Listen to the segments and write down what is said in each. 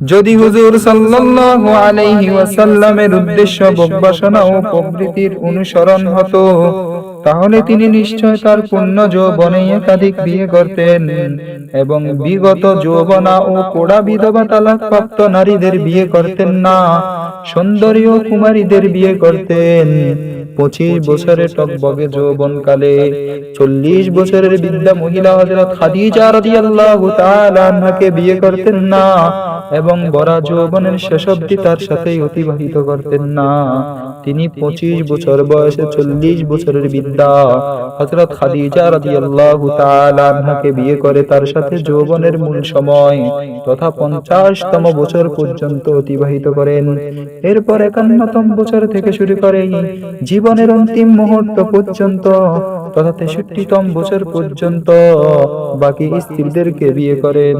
যদি হুজুর সাল্লাল্লাহু আলাইহি ওয়াসাল্লামের উদ্দেশ্য বকবাসনা ও প্রবৃত্তির অনুসরণ হতো তাহলে তিনি নিশ্চয় তার পূর্ণ যৌবনে একাধিক বিয়ে করতেন এবং বিগত যৌবনা ও কোড়া বিধবা তালাক প্রাপ্ত নারীদের বিয়ে করতেন না, সুন্দরী ও কুমারীদের বিয়ে করতেন। পঁচিশ বছরের টকবগে যৌবন কালে চল্লিশ বছরের বিদ্যা মহিলা হজরত খাদিজা রাদিয়াল্লাহু তাআলা আনহাকে বিয়ে করতেন না এবং বরা যৌবনের শেষ অবধি তার সাথেই অতিবাহিত করতেন না। তিনি পঁচিশ বছর বয়সে চল্লিশ বছরের বিদ্যা হজরত খাদিজা রাদিয়াল্লাহু তাআলা আনহাকে বিয়ে করে তার সাথে যৌবনের মূল সময় তথা পঞ্চাশতম বছর পর্যন্ত অতিবাহিত করেন। এরপর একান্নতম বছর থেকে শুরু করে জীবনের অন্তিম মুহূর্ত পর্যন্ত তথা তেষট্টিতম বছর পর্যন্ত বাকি স্ত্রীদেরকে বিয়ে করেন।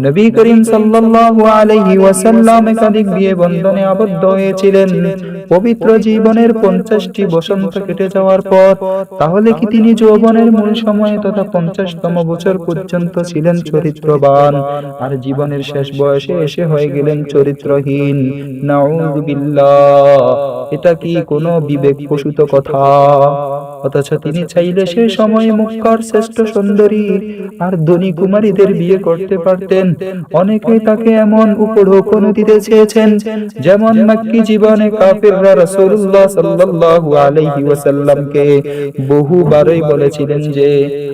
নবী করিম সাল্লাল্লাহু আলাইহি ওয়াসাল্লাম একাধিক বিয়ে বন্ধনে আবদ্ধ হয়েছিলেন। পবিত্র জীবনের পঞ্চাশটি বসন্ত কেটে যাওয়ার পর, তাহলে কি তিনি যৌবনের মূল সময়ে তথা পঞ্চাশতম বছর পর্যন্ত ছিলেন চরিত্রবান? আর জীবনের শেষ বয়সে এসে হয়ে গেলেন চরিত্রহীন। নাউযুবিল্লাহ এটা কি কোনো বিবেক প্রসূত কথা? অথচ তিনি চাইলে সে সময়ে মুক্কার শ্রেষ্ঠ সুন্দরী আর ধনী কুমারীদের বিয়ে করতে পারতেন। অনেকে তাকে এমন উপঢৌকন দিতে চেয়েছেন, যেমন মাক্কি জীবনে কাফিররা রাসূলুল্লাহ সাল্লাল্লাহু আলাইহি ওয়াসাল্লামকে বহুবারই বলেছিলেন যে,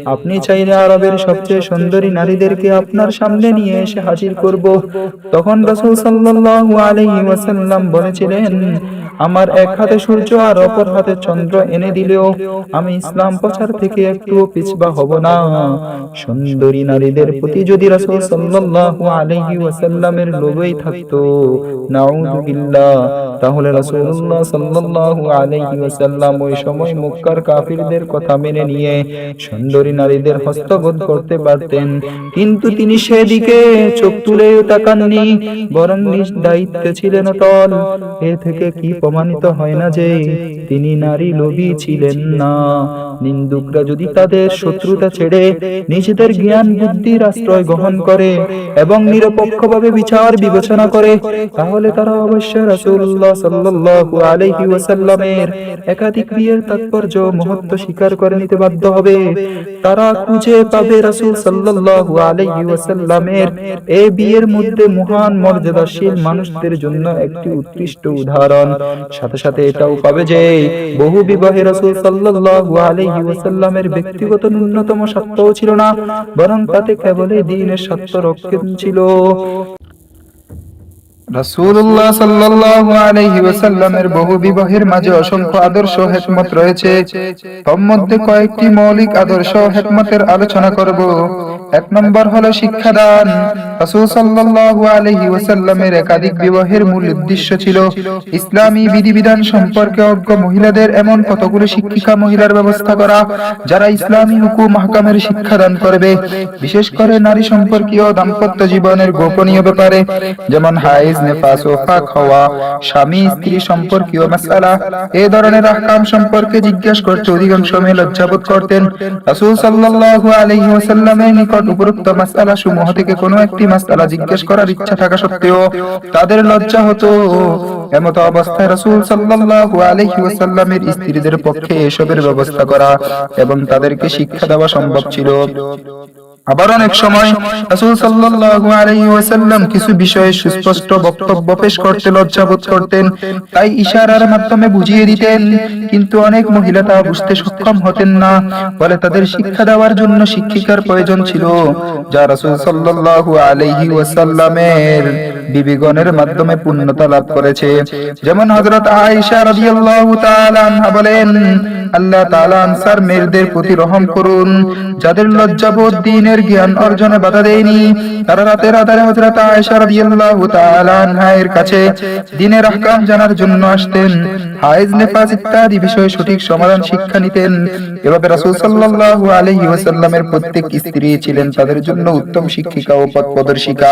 আপনি চাইলে আরবের সবচেয়ে সুন্দরী নারীদেরকে আপনার সামনে নিয়ে এসে হাজির করব। তখন রাসূল সাল্লাল্লাহু আলাইহি ওয়াসাল্লাম বলেছিলেন আমার এক হাতে সূর্য আর অপর হাতে চন্দ্র এনে দিলেও আমি ইসলাম প্রচার থেকে একটুও পিছবা হব না। সুন্দরী নারীদের প্রতি যদি রাসূল সাল্লাল্লাহু আলাইহি ওয়াসাল্লামের লোভই থাকতো নাউযুবিল্লাহ তাহলে রাসূলুল্লাহ সাল্লাল্লাহু আলাইহি ওয়াসাল্লাম ওই সময় মক্কার কাফিরদের কথা মেনে নিয়ে সুন্দরী নারীদের হস্তগত করতে পারতেন। কিন্তু তিনি সেদিকে চোখ তুলেও তাকাননি, বরং নিজ দায়িত্বে ছিলেন অটল। এ থেকে কি প্রমাণিত হয় না যে তিনি নারী লোভী ছিলেন না। নিন্দুকরা যদি তাদের শত্রুতা ছেড়ে নিজেদের জ্ঞান, বুদ্ধির আশ্রয় গ্রহণ করে এবং নিরপেক্ষভাবে বিচার বিবেচনা করে, তাহলে তারা অবশ্যই রাসূলুল্লাহ একাধিক বিয়ের তাৎপর্য মহত্ব স্বীকার করে নিতে বাধ্য হবে। তারা খুঁজে পাবে বিয়ের মধ্যে মহান মর্যাদাশীল মানুষদের জন্য একটি উৎকৃষ্ট উদাহরণ। সাথে সাথে এটাও পাবে যে, বহু বিবাহে রাসূল সাল্লাল্লাহু আলাইহি ওয়াসাল্লামের ব্যক্তিগত ন্যূনতম স্বার্থও ছিল না, বরং তাতে কেবলই দ্বীনের স্বার্থ রক্ষণ ছিল। রাসূলুল্লাহ সাল্লাল্লাহু আলাইহি ওয়াসাল্লামের বহু বিবাহের মাঝে অসংখ্য আদর্শ হিকমত রয়েছে। তন্মধ্যে কয়েকটি মৌলিক আদর্শ হিকমতের আলোচনা করব। এক নম্বর হলো শিক্ষাদান। রাসূল সাল্লাল্লাহু আলাইহি ওয়াসাল্লামের একাধিক বিবাহের মূল উদ্দেশ্য ছিল ইসলামী বিধিবিধান সম্পর্কে অজ্ঞ মহিলাদের এমন কতগুলো শিক্ষিকা মহিলার ব্যবস্থা করা, যারা ইসলামী হুকুম মাহকামের শিক্ষাদান করবে। বিশেষ করে নারী সম্পর্কীয় দাম্পত্য জীবনের গোপনীয় ব্যাপারে, যেমন হাইজ নেফাস ও ফাক হওয়া, স্বামী, স্ত্রী সম্পর্কীয় মাসালা এই ধরনের আহকাম সম্পর্কে জিজ্ঞাসা করতে অধিকাংশ মেয়ে লজ্জাবোধ করতেন। রাসূল সাল্লাল্লাহু আলাইহি ওয়াসাল্লামের নিকট উপরোক্ত মাসালা সমূহ থেকে কোনো একটি মাসালা জিজ্ঞেস করার ইচ্ছা থাকা সত্ত্বেও তাদের লজ্জা হতো। এমত অবস্থায় রাসূল সাল্লাল্লাহু আলাইহি ওয়াসাল্লামের স্ত্রীদের পক্ষে এসবের ব্যবস্থা করা এবং তাদেরকে শিক্ষা দেওয়া সম্ভব ছিল। আবার অনেক সময় রাসূল সাল্লাল্লাহু আলাইহি ওয়াসাল্লাম কিছু বিষয়ে সুস্পষ্ট বক্তব্য পেশ করতে, লজ্জাবোধ করতেন, তাই ইশারার মাধ্যমে বুঝিয়ে দিতেন। কিন্তু অনেক মহিলা তা বুঝতে সক্ষম হতেন না, ফলে তাদের শিক্ষা দেওয়ার জন্য শিক্ষিকার প্রয়োজন ছিল, যা রাসূল সাল্লাল্লাহু আলাইহি ওয়াসাল্লামের বিবিগণের মাধ্যমে পূর্ণতা লাভ করেছে। যেমন হযরত আয়েশা রাদিয়াল্লাহু বলেন, আল্লাহ তাআলা আনসার মেয়েদের প্রতি রহম করুন। যাদের লজ্জাবোধ দ্বীনের জ্ঞান অর্জনে বাধা দেয়নি, তারা রাতের আধারে হযরত আয়েশা রাদিয়াল্লাহু কাছে দিনের আহকাম জানার জন্য আসতেন। হায়েজ নেফাস ইত্যাদি বিষয়ে সঠিক সমাধান শিক্ষা নিতেন। এভাবে রাসূল সাল্লাল্লাহু আলাইহি ওয়াসাল্লামের প্রত্যেক স্ত্রী ছিলেন তাদের জন্য উত্তম শিক্ষিকা ও পথ প্রদর্শিকা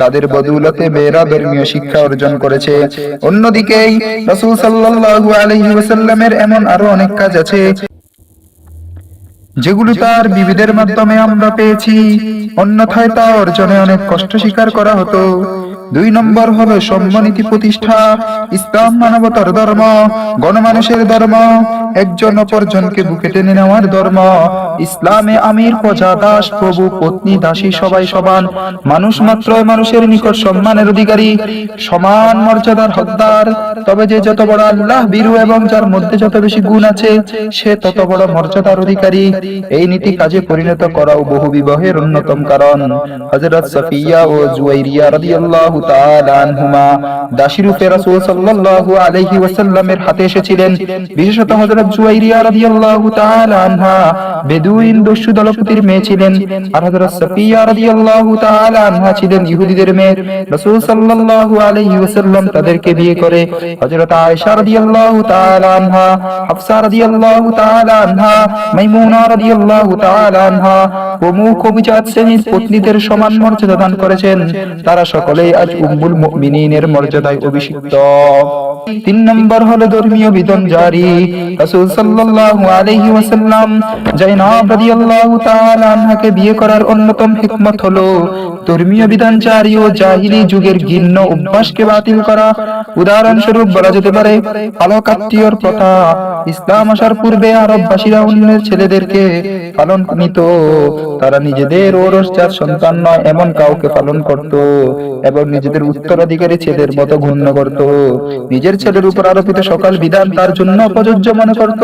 তাদের বদৌলতে মেয়েরা ধর্মীয় শিক্ষা অর্জন করেছে। অন্যদিকে রাসূল সাল্লাল্লাহু আলাইহি ওয়াসাল্লামের এমন আরও অনেক কাজ আছে, যেগুলো তার বিবিদের মাধ্যমে আমরা পেয়েছি। অন্যথায় তা অর্জনে অনেক কষ্ট স্বীকার করা হতো। দুই নম্বর হবে সম্মানিত প্রতিষ্ঠা ইসলাম মানবতার ধর্ম গণমানুষের ধর্ম একজন অপরজনকে বুকে টেনে নেওয়ার ধর্ম। ইসলামে আমির, প্রজা, দাস, প্রভু, পত্নী, দাসী, সবাই সমান। মানুষ মাত্র মানুষের নিকট সম্মানের অধিকারী। সমান মর্যাদার হকদার। তবে যে যত বড় আল্লাহ বীরু এবং যার মধ্যে যত বেশি গুণ আছে, সে তত বড় মর্যাদার অধিকারী। এই নীতি কাজে পরিণত করাও বহু বিবাহের অন্যতম কারণ। হযরত সাফিয়া ও জুয়াইরিয়া রাদিয়াল্লাহু তাআলা আনহুমা দাসীরূপে রাসূল সাল্লাল্লাহু আলাইহি ওয়াসাল্লামের হাতে এসেছিলেন। বিশেষত হযরত তাদেরকে বিয়ে করে পত্নীদের সমান মর্যাদা দান করেছেন। তারা সকলেই আজ উম্মুল মুমিনিনের মর্যাদায় অভিষিক্ত। তিন নম্বর হলো ধর্মীয় বিধান জারি। রাসূল সাল্লাল্লাহু আলাইহি ওয়াসাল্লাম জাইনাব রাদিয়াল্লাহু তাআলা আনহাকে বিয়ে করার অন্যতম হিকমত হলো ধর্মীয় বিধান জারি ও জাহিলি যুগের অভ্যাসকে বাতিল করা। উদাহরণস্বরূপ বলা যেতে পারে আলোকাত্মীয়র প্রথা, ইসলাম আসার পূর্বে আরববাসীরা অন্যের ছেলেদেরকে পালন নিত তারা নিজেদের ওরসজাত সন্তান নয়, এমন কাউকে পালন করত এবং নিজেদের উত্তরাধিকারী ছেলের মতো ঘূর্ণ করত। নিজের ছেলের উপর আরোপিত সকল বিধান তার জন্য প্রযোজ্য মনে করত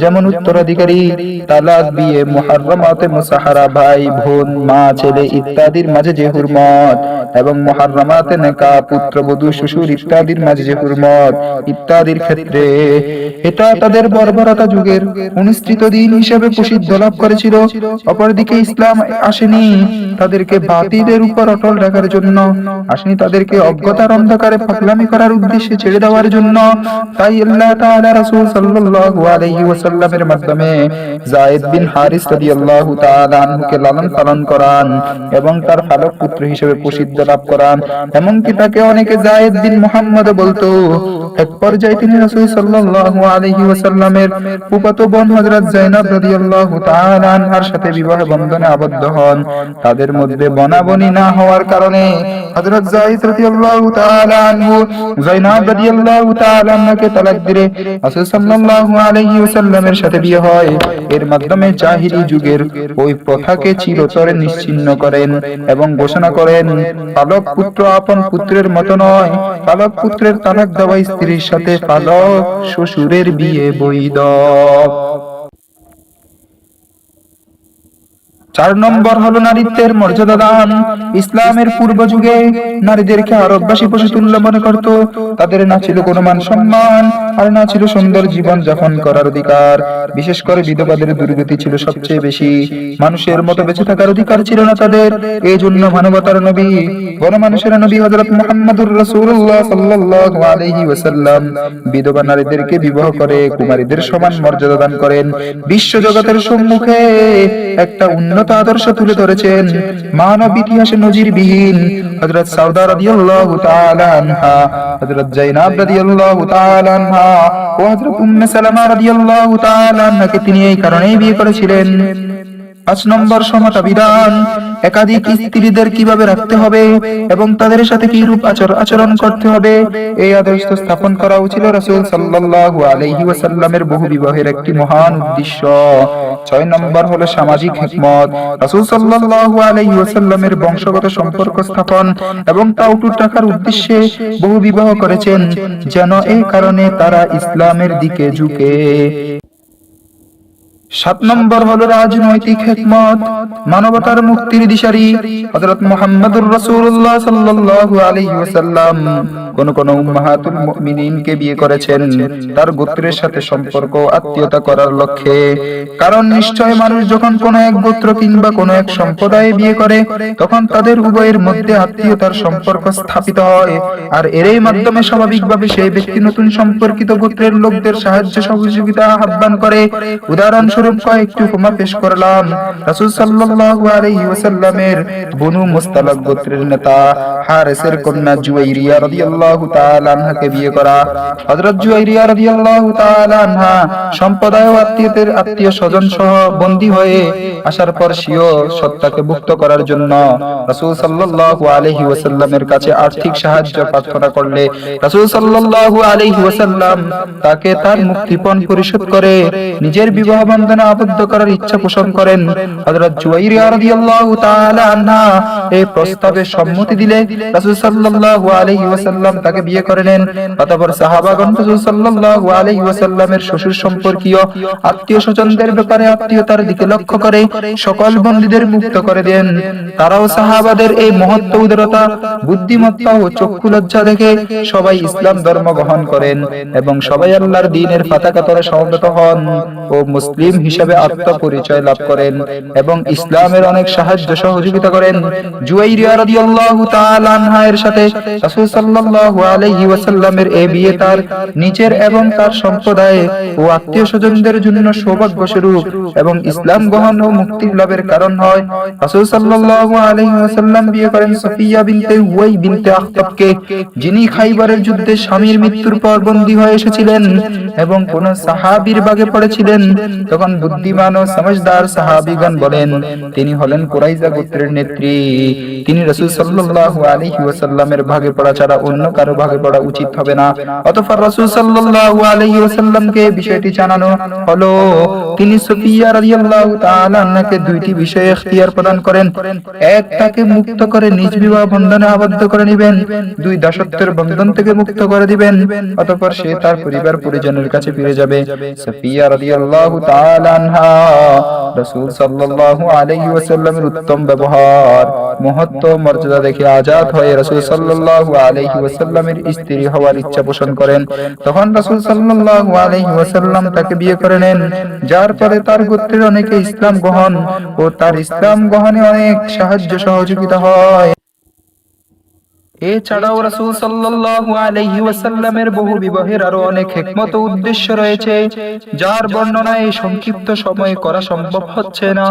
যেমন উত্তরাধিকারী, তালাক বিয়ে মুহাররমাতে মুসাহারা ভাই, বোন, মা, ছেলে ইত্যাদির মাঝে যে হুরমত এবং মুহাররমাতে নেকা পুত্রবধূ শ্বশুর ইত্যাদির মাঝে যে হুরমত ইত্যাদির ক্ষেত্রে এটা তাদের বর্বরতা যুগের অনুষ্ঠিত দিন হিসেবে প্রসিদ্ধ লাভ করেছিল। অপরদিকে ইসলাম আসেনি, তাদেরকে বাতিদের উপর অটল রাখার জন্য, আসেনি তাদেরকে অজ্ঞতার অন্ধকারে পাগলামি করার উদ্দেশ্যে ছেড়ে দেওয়ার জন্য। তাই আল্লাহ তাআলা রাসূল সাল্লাল্লাহু আলাইহি ওয়াসাল্লামের মাধ্যমে যায়েদ বিন হারিস রাদিয়াল্লাহু তাআলা আনহুকে লালন পালন করান এবং তার ফালক পুত্র হিসেবে প্রসিদ্ধ লাভ করান। এমনকি তাকে অনেকে যায়েদ বিন মুহাম্মদ বলতো, এক পর্যায়ে তিনি রাসূল সাল্লাল্লাহু আলাইহি ওয়াসাল্লামের ফুফাতো বোন হযরত যায়েনাব রাদিয়াল্লাহু তাআলা আনহার সাথে বিবাহ বন্ধনে আবদ্ধ হন। তাদের মধ্যে বনাবনি না হওয়ার কারণে হযরত যায়েদ রাদিয়াল্লাহু তাআলা আনহু যায়েনাব রাদিয়াল্লাহু তাআলা আনহাকে তালাক দিলে রাসূল সাল্লাল্লাহু আলাইহি ওয়াসাল্লামের সাথে বিয়ে হয়। এর মাধ্যমে জাহিরি যুগের ওই প্রথাকে চিরতরে নিশ্চিন্ন করেন এবং ঘোষণা করেন, পালক পুত্র আপন পুত্রের মতো নয়। পালক পুত্রের তালাক দেওয়া স্ত্রীর সাথে পালক শ্বশুরের বিয়ে বৈধ। চার নম্বর হলো নারীত্বের মর্যাদা দান। ইসলামের পূর্ব যুগে নারীদেরকে আরববাসী পশু তুল্য মনে করত। তাদের না ছিল কোনো মান সম্মান, আর না ছিল সুন্দর জীবন যাপন করার অধিকার। বিশেষ করে বিধবাদের দুর্গতি ছিল সবচেয়ে বেশি। মানুষের মতো বেঁচে থাকার অধিকার ছিল না তাদের। এই জন্য মানবতার নবী, গণমানুষের নবী হযরত মুহাম্মদুর রাসূলুল্লাহ সাল্লাল্লাহু আলাইহি ওয়াসাল্লাম বিধবা নারীদেরকে বিবাহ করে, কুমারীদের সমান মর্যাদা দান করেন। বিশ্ব জগতের সম্মুখে একটা উন্নত আদর্শ তুলে ধরেছেন। মানব ইতিহাসে নজিরবিহীন। হযরত সাউদা রাদিয়াল্লাহু তাআলা আনহা, হযরত জাইনাব রাদিয়াল্লাহু তাআলা আনহা ও হযরত উম্মে সালামা রাদিয়াল্লাহু তাআলা আনহাকে তিনি এই কারণেই বিয়ে করেছিলেন। পাঁচ নম্বর সমতা বিধান, একাধিক স্ত্রীদের কীভাবে রাখতে হবে এবং তাদের সাথে কি রূপ আচর আচরণ করতে হবে, এই আদর্শ স্থাপন করা ছিল রাসূল সাল্লাল্লাহু আলাইহি ওয়াসাল্লামের বহু বিবাহের একটি মহান উদ্দেশ্য। ছয় নম্বর হলো সামাজিক হিকমত। রাসূল সাল্লাল্লাহু আলাইহি ওয়াসাল্লামের বংশগত সম্পর্ক স্থাপন এবং তা অটুট রাখার উদ্দেশ্যে বহু বিবাহ করেছেন, যেন এই কারণে তারা ইসলামের দিকে ঝুঁকে। সাত নম্বর হলো রাজনৈতিক হেকমত মানবতার মুক্তির দিশারি হজরত মোহাম্মদুর রসুল্লাহ সাল্লাহ আলাইহি ওয়াসাল্লাম। কোন কোন উম্মাহাতুল মুমিনিনকে বিয়ে করেছেন। তার গোত্রের সাথে সম্পর্ক আত্মীয়তা করার লক্ষ্যে। কারণ নিশ্চয় মানুষ যখন কোন এক গোত্র কিংবা কোন এক সম্প্রদায়ে বিয়ে করে, তখন তাদের উভয়ের মধ্যে আত্মীয়তার সম্পর্ক স্থাপিত হয়। আর এরই মাধ্যমে স্বাভাবিকভাবে সেই ব্যক্তি নতুন সম্পর্কিত গোত্রের লোকদের সাহায্য সহযোগিতা আহ্বান করে। উদাহরণস্বরূপ কয়েকটি উপমা পেশ করলাম। রাসূল সাল্লাল্লাহু আলাইহি ওয়াসাল্লামের বনু মুস্তালাক গোত্রের নেতা হারেসের কন্যা জুয়াইরিয়া রাদিয়াল্লাহু আর্থিক সাহায্য প্রার্থনা করলে তাকে তার মুক্তিপণ পরিশোধ করে নিজের বিবাহ বন্ধনে আবদ্ধ করার ইচ্ছা পোষণ করেন। হযরত আনহা এই প্রস্তাবে সম্মতি দিলে তাকে বিয়ে করে নেন অতঃপর সাহাবাগণ রাসূল সাল্লাল্লাহু আলাইহি ওয়াসাল্লামের শ্বশুর সম্পর্কীয় আত্মীয় স্বজনদের ব্যাপারে আত্মীয়তার দিকে লক্ষ্য করে সকল বন্দীদের মুক্ত করে দেন। তারাও সাহাবাদের এই মহত্ব, উদারতা, বুদ্ধিমত্তা ও চক্ষু লজ্জা দেখে সবাই ইসলাম ধর্ম গ্রহণ করেন এবং সবাই আল্লাহর দ্বীনের পতাকা তলে সমবেত হন ও মুসলিম হিসেবে আত্মপরিচয় লাভ করেন এবং ইসলামের অনেক সাহায্য সহযোগিতা করেন। জুয়াইরিয়া রাদিয়াল্লাহু তাআলা আনহা এর সাথে রাসূল সাল্লাল্লাহু ওয়াসাল্লামের এই বিয়ে তার নিজের এবং তার সম্প্রদায় ও আত্মীয় স্বজনদের জন্য সৌভাগ্য স্বরূপ এবং ইসলাম গ্রহণ ও মুক্তির লাভের কারণ হয়। রাসূল বিয়ে করেন সফিয়া বিনতে হুয়াই বিনতে আখতাবকে, যিনি খাইবারের যুদ্ধে স্বামীর মৃত্যুর পর বন্দী হয়ে এসেছিলেন এবং কোন সাহাবীর বাগে পড়েছিলেন, তখন বুদ্ধিমান ও সমঝদার সাহাবীগণ বলেন, তিনি হলেন কুরাইজা গোত্রের নেত্রী। তিনি রাসূল সাল্লাল্লাহু আলাইহি ওয়াসাল্লামের ভাগে পড়া ছাড়া অন্য কারও ভাগে পড়া উচিত হবে না। অতঃপর রাসূল সাল্লাল্লাহু আলাইহি ওয়াসাল্লামকে বিষয়টি জানানো হলো। তিনি সুফিয়া রাদিয়াল্লাহু তাআলা আনহাকে দুইটি বিষয়ে ইখতিয়ার প্রদান করেন। এক তাকে মুক্ত করে নিজ বিবাহ বন্ধনে আবদ্ধ করে নেবেন। দুই দাসত্বের বন্ধন থেকে মুক্ত করে দিবেন। অতঃপর সে তার পরিবার পরিজনের কাছে ফিরে যাবে। সুফিয়া রাদিয়াল্লাহু তাআলা আনহা, রাসূল সাল্লাল্লাহু আলাইহি ওয়াসাল্লামের উত্তম ব্যবহার। মহত্ব মর্যাদা দেখে আজাদ হয়ে রাসূল সাল্লাল্লাহু আলাইহি ওয়াসাল্লামের স্ত্রী হওয়ার ইচ্ছা পোষণ করেন। তখন রাসূল সাল্লাল্লাহু আলাইহি ওয়াসাল্লাম তাকে বিয়ে করে নেন। যার পরে তার গোত্রের অনেকে ইসলাম গ্রহণ ও তার ইসলাম গ্রহণে অনেক সাহায্য সহযোগিতা হয়। এছাড়াও রাসূল সাল্লাল্লাহু আলাইহি ওয়াসাল্লামের বহু বিবাহের আরও অনেক হিকমত উদ্দেশ্য রয়েছে, যার বর্ণনা এই সংক্ষিপ্ত সময়ে করা সম্ভব হচ্ছে না।